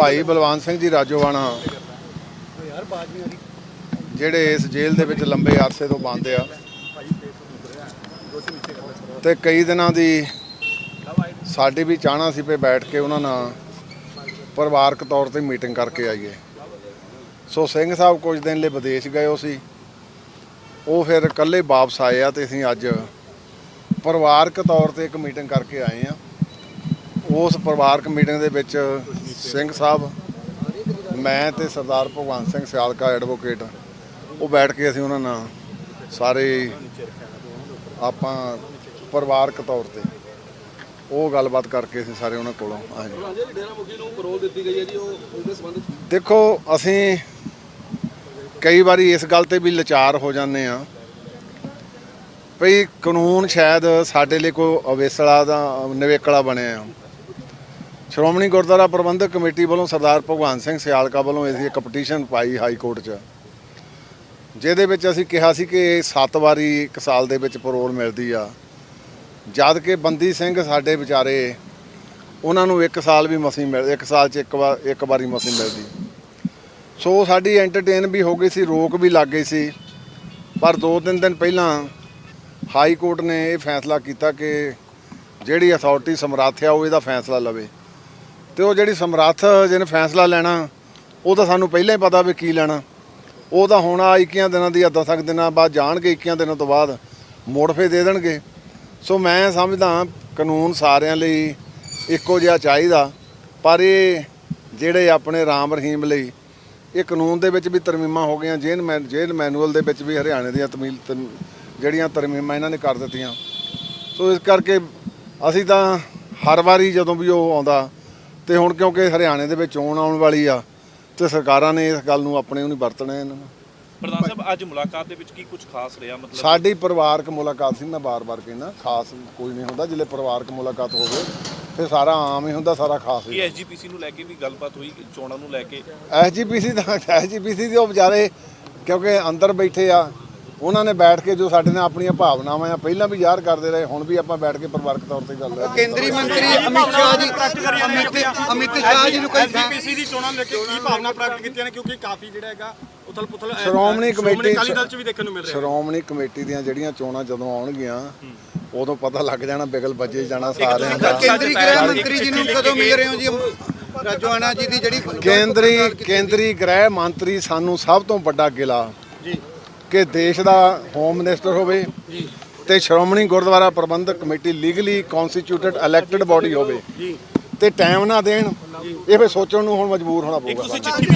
ਭਾਈ ਬਲਵੰਤ ਸਿੰਘ ਜੀ ਰਾਜੋਵਾਣਾ। ਜਿਹੜੇ ਇਸ ਜੇਲ੍ਹ ਦੇ ਵਿੱਚ ਲੰਬੇ ਅਰਸੇ ਤੋਂ ਬੰਦ ਆ। ਤੇ ਕਈ ਦਿਨਾਂ ਦੀ ਸਾਡੀ ਵੀ ਚਾਹਣਾ ਸੀ ਪੇ ਬੈਠ ਕੇ ਉਹਨਾਂ ਨਾਲ ਪਰਿਵਾਰਕ ਤੌਰ ਤੇ ਮੀਟਿੰਗ ਕਰਕੇ ਆਈਏ। ਸੋ ਸਿੰਘ ਸਾਹਿਬ ਕੁਝ ਦਿਨ ਲਈ ਵਿਦੇਸ਼ ਗਏ ਹੋ ਸੀ। ਉਹ ਫਿਰ ਇਕੱਲੇ ਵਾਪਸ ਆਏ ਆ ਤੇ ਅਸੀਂ ਅੱਜ ਪਰਿਵਾਰਕ ਤੌਰ ਤੇ ਇੱਕ ਮੀਟਿੰਗ ਕਰਕੇ ਆਏ ਆ। ਉਸ ਪਰਿਵਾਰਕ ਮੀਟਿੰਗ ਦੇ ਵਿੱਚ ਸਿੰਘ ਸਾਹਿਬ, ਮੈਂ ਤੇ ਸਰਦਾਰ ਭਗਵੰਤ ਸਿੰਘ ਸਿਆਲਕਾ ਐਡਵੋਕੇਟ ਉਹ ਬੈਠ ਕੇ ਅਸੀਂ ਉਹਨਾਂ ਨਾਲ ਸਾਰੇ ਆਪਾਂ ਪਰਿਵਾਰਕ ਤੌਰ ਤੇ ਉਹ ਗੱਲਬਾਤ ਕਰਕੇ ਅਸੀਂ ਸਾਰੇ ਉਹਨਾਂ ਕੋਲੋਂ ਆਏ। ਦੇਖੋ, ਅਸੀਂ ਕਈ ਵਾਰੀ ਇਸ ਗੱਲ ਤੇ ਵੀ ਲਾਚਾਰ ਹੋ ਜਾਂਦੇ ਆ ਭਈ ਕਾਨੂੰਨ ਸ਼ਾਇਦ ਸਾਡੇ ਲਈ ਕੋਈ ਅਵੇਸਲਾ ਦਾ ਨਿਵੇਕਲਾ ਬਣਿਆ ਆ। ਸ਼੍ਰੋਮਣੀ ਗੁਰਦੁਆਰਾ ਪ੍ਰਬੰਧਕ ਕਮੇਟੀ ਵੱਲੋਂ ਸਰਦਾਰ ਭਗਵਾਨ ਸਿੰਘ ਸਿਆਲਕਾ ਵੱਲੋਂ ਅਸੀਂ ਇੱਕ ਪਟੀਸ਼ਨ ਪਾਈ ਹਾਈ ਕੋਰਟ 'ਚ, ਜਿਹਦੇ ਵਿੱਚ ਅਸੀਂ ਕਿਹਾ ਸੀ ਕਿ ਸੱਤ ਵਾਰੀ ਇੱਕ ਸਾਲ ਦੇ ਵਿੱਚ ਪਰੋਲ ਮਿਲਦੀ ਆ। ਜਦ ਕਿ ਬੰਦੀ ਸਿੰਘ ਸਾਡੇ ਵਿਚਾਰੇ, ਉਹਨਾਂ ਨੂੰ ਇੱਕ ਸਾਲ ਵੀ ਮਸੀਂ ਮਿਲ, ਇੱਕ ਸਾਲ 'ਚ ਇੱਕ ਵਾਰ, ਇੱਕ ਵਾਰੀ ਮਸੀਂ ਮਿਲਦੀ। ਸੋ ਸਾਡੀ ਐਂਟਰਟੇਨ ਵੀ ਹੋ ਗਈ ਸੀ, ਰੋਕ ਵੀ ਲੱਗ ਗਈ ਸੀ। ਪਰ 2-3 ਦਿਨ ਪਹਿਲਾਂ ਹਾਈ ਕੋਰਟ ਨੇ ਇਹ ਫੈਸਲਾ ਕੀਤਾ ਕਿ ਜਿਹੜੀ ਅਥਾਰਟੀ ਸਮਰੱਥ ਆ ਉਹ ਇਹਦਾ ਫੈਸਲਾ ਲਵੇ। ਤੇ ਉਹ ਜਿਹੜੀ ਸਮਰੱਥ ਜਿਹਨੇ ਫੈਸਲਾ ਲੈਣਾ, ਉਹ ਤਾਂ ਸਾਨੂੰ ਪਹਿਲਾਂ ਹੀ ਪਤਾ ਵੀ ਕੀ ਲੈਣਾ। ਉਹ ਤਾਂ ਹੁਣ ਆ 21 ਦਿਨਾਂ ਦੀ 10 ਦਿਨਾਂ ਬਾਅਦ ਜਾਣਗੇ 21 ਦਿਨਾਂ ਤੋਂ ਬਾਅਦ ਮੋੜਫੇ ਦੇ ਦੇਣਗੇ। ਸੋ ਮੈਂ ਸਮਝਦਾ ਕਾਨੂੰਨ ਸਾਰਿਆਂ ਲਈ ਇੱਕੋ ਜਿਹਾ ਚਾਹੀਦਾ, ਪਰ ਇਹ ਜਿਹੜੇ ਆਪਣੇ ਰਾਮ ਰਹੀਮ ਲਈ, ਇਹ ਕਾਨੂੰਨ ਦੇ ਵਿੱਚ ਵੀ ਤਰਮੀਮਾਂ ਹੋ ਗਈਆਂ, ਜੇਲ੍ਹ ਮੈਨ, ਜੇਲ੍ਹ ਮੈਨੂਅਲ ਦੇ ਵਿੱਚ ਵੀ ਹਰਿਆਣੇ ਦੀਆਂ ਤਮੀਲ, ਤਮ- ਜਿਹੜੀਆਂ ਤਰਮੀਮਾਂ ਇਹਨਾਂ ਨੇ ਕਰ ਦਿੱਤੀਆਂ। ਸੋ ਇਸ ਕਰਕੇ ਅਸੀਂ ਤਾਂ ਹਰ ਵਾਰੀ ਜਦੋਂ ਵੀ ਉਹ ਆਉਂਦਾ ਤੇ ਹੁਣ ਕਿਉਂਕਿ ਹਰਿਆਣੇ ਦੇ ਵਿੱਚ ਚੋਣ ਆਉਣ ਵਾਲੀ ਆ ਤੇ ਸਰਕਾਰਾਂ ਨੇ ਇਸ ਗੱਲ ਨੂੰ ਆਪਣੇ ਨਹੀਂ ਵਰਤਣਾ ਇਹਨਾਂ ਨੂੰ। ਪ੍ਰਧਾਨ ਸਾਹਿਬ ਅੱਜ ਮੁਲਾਕਾਤ ਦੇ ਵਿੱਚ ਕੀ ਕੁਝ ਖਾਸ ਰਿਹਾ ਮਤਲਬ ਸਾਡੀ ਪਰਿਵਾਰਕ ਮੁਲਾਕਾਤ ਸੀ ਮੈਂ ਬਾਰ-ਬਾਰ ਕਹਿੰਦਾ ਖਾਸ ਕੋਈ ਨਹੀਂ ਹੁੰਦਾ ਜਿਲੇ ਪਰਿਵਾਰਕ ਮੁਲਾਕਾਤ ਹੋਵੇ ਫਿਰ ਸਾਰਾ ਆਮ ਹੀ ਹੁੰਦਾ ਸਾਰਾ ਖਾਸ ਹੀ ਕੀ ਐਸਜੀਪੀਸੀ ਨੂੰ ਲੈ ਕੇ ਵੀ ਗੱਲਬਾਤ ਹੋਈ ਚੋਣਾਂ ਨੂੰ ਲੈ ਕੇ? ਐਸਜੀਪੀਸੀ ਦਾ ਐਸਜੀਪੀਸੀ ਦੇ ਉਹ ਵਿਚਾਰੇ ਕਿਉਂਕਿ ਅੰਦਰ ਬੈਠੇ ਆ ਉਹਨਾਂ ਨੇ ਬੈਠ ਕੇ ਜੋ ਸਾਡੇ ਨਾਲ ਆਪਣੀਆਂ ਭਾਵਨਾਵਾਂ ਆ ਪਹਿਲਾਂ ਵੀ ਜ਼ਾਹਰ ਕਰਦੇ ਰਹੇ ਹੁਣ ਵੀ ਆਪਾਂ ਬੈਠ ਕੇ ਪਰਿਵਾਰਕ ਤੌਰ ਤੇ ਗੱਲ ਕੇਂਦਰੀ ਮੰਤਰੀ ਅਮਿਤ ਸ਼ਾਹ ਜੀ ਅਮਿਤ ਅਮਿਤ ਸ਼ਾਹ ਜੀ ਨੂੰ ਕੋਈ ਐਸਜੀਪੀਸੀ ਦੀ ਚੋਣਾਂ ਲੈ ਕੇ ਕੀ ਭਾਵਨਾ ਪ੍ਰਗਟ ਕੀਤੀਆਂ ਨੇ ਕਿਉਂਕਿ ਕਾਫੀ ਜਿਹੜਾ ਹੈਗਾ ਉਥਲ ਪੁਥਲ ਸ਼੍ਰੋਮਣੀ ਕਮੇਟੀ ਅਕਾਲੀ ਦਲ ਚ ਵੀ ਦੇਖਣ ਨੂੰ ਮਿਲ ਰਿਹਾ। ਸ਼੍ਰੋਮਣੀ ਕਮੇਟੀ ਦੀਆਂ ਜਿਹੜੀਆਂ ਚੋਣਾਂ ਜਦੋਂ ਆਉਣਗੀਆਂ ਉਦੋਂ ਪਤਾ ਲੱਗ ਜਾਣਾ ਬਿਗਲ ਵੱਜੇ ਜਾਣਾ ਸਾਰਿਆਂ ਦਾ। ਕੇਂਦਰੀ ਗ੍ਰਹਿ ਮੰਤਰੀ ਜੀ ਨੂੰ ਕਦੋਂ ਮਿਲ ਰਹੇ ਹੋ ਜੀ? ਰਾਜਵਾਨਾ ਜੀ ਦੀ ਜਿਹੜੀ ਕੇਂਦਰੀ ਕੇਂਦਰੀ ਗ੍ਰਹਿ ਮੰਤਰੀ ਸਾਨੂੰ ਸਭ ਤੋਂ ਵੱਡਾ ਗਿਲਾ ਕਿ ਦੇਸ਼ ਦਾ ਹੋਮ ਮਿਨਿਸਟਰ ਹੋਵੇ ਤੇ Shiromani Gurdwara Parbandhak committee legally constituted elected body ਹੋਵੇ ਤੇ ਟਾਈਮ ਨਾ ਦੇਣ ਇਹ ਫੇ ਸੋਚਣ ਨੂੰ ਹੁਣ ਮਜਬੂਰ ਹੋਣਾ ਪਊਗਾ।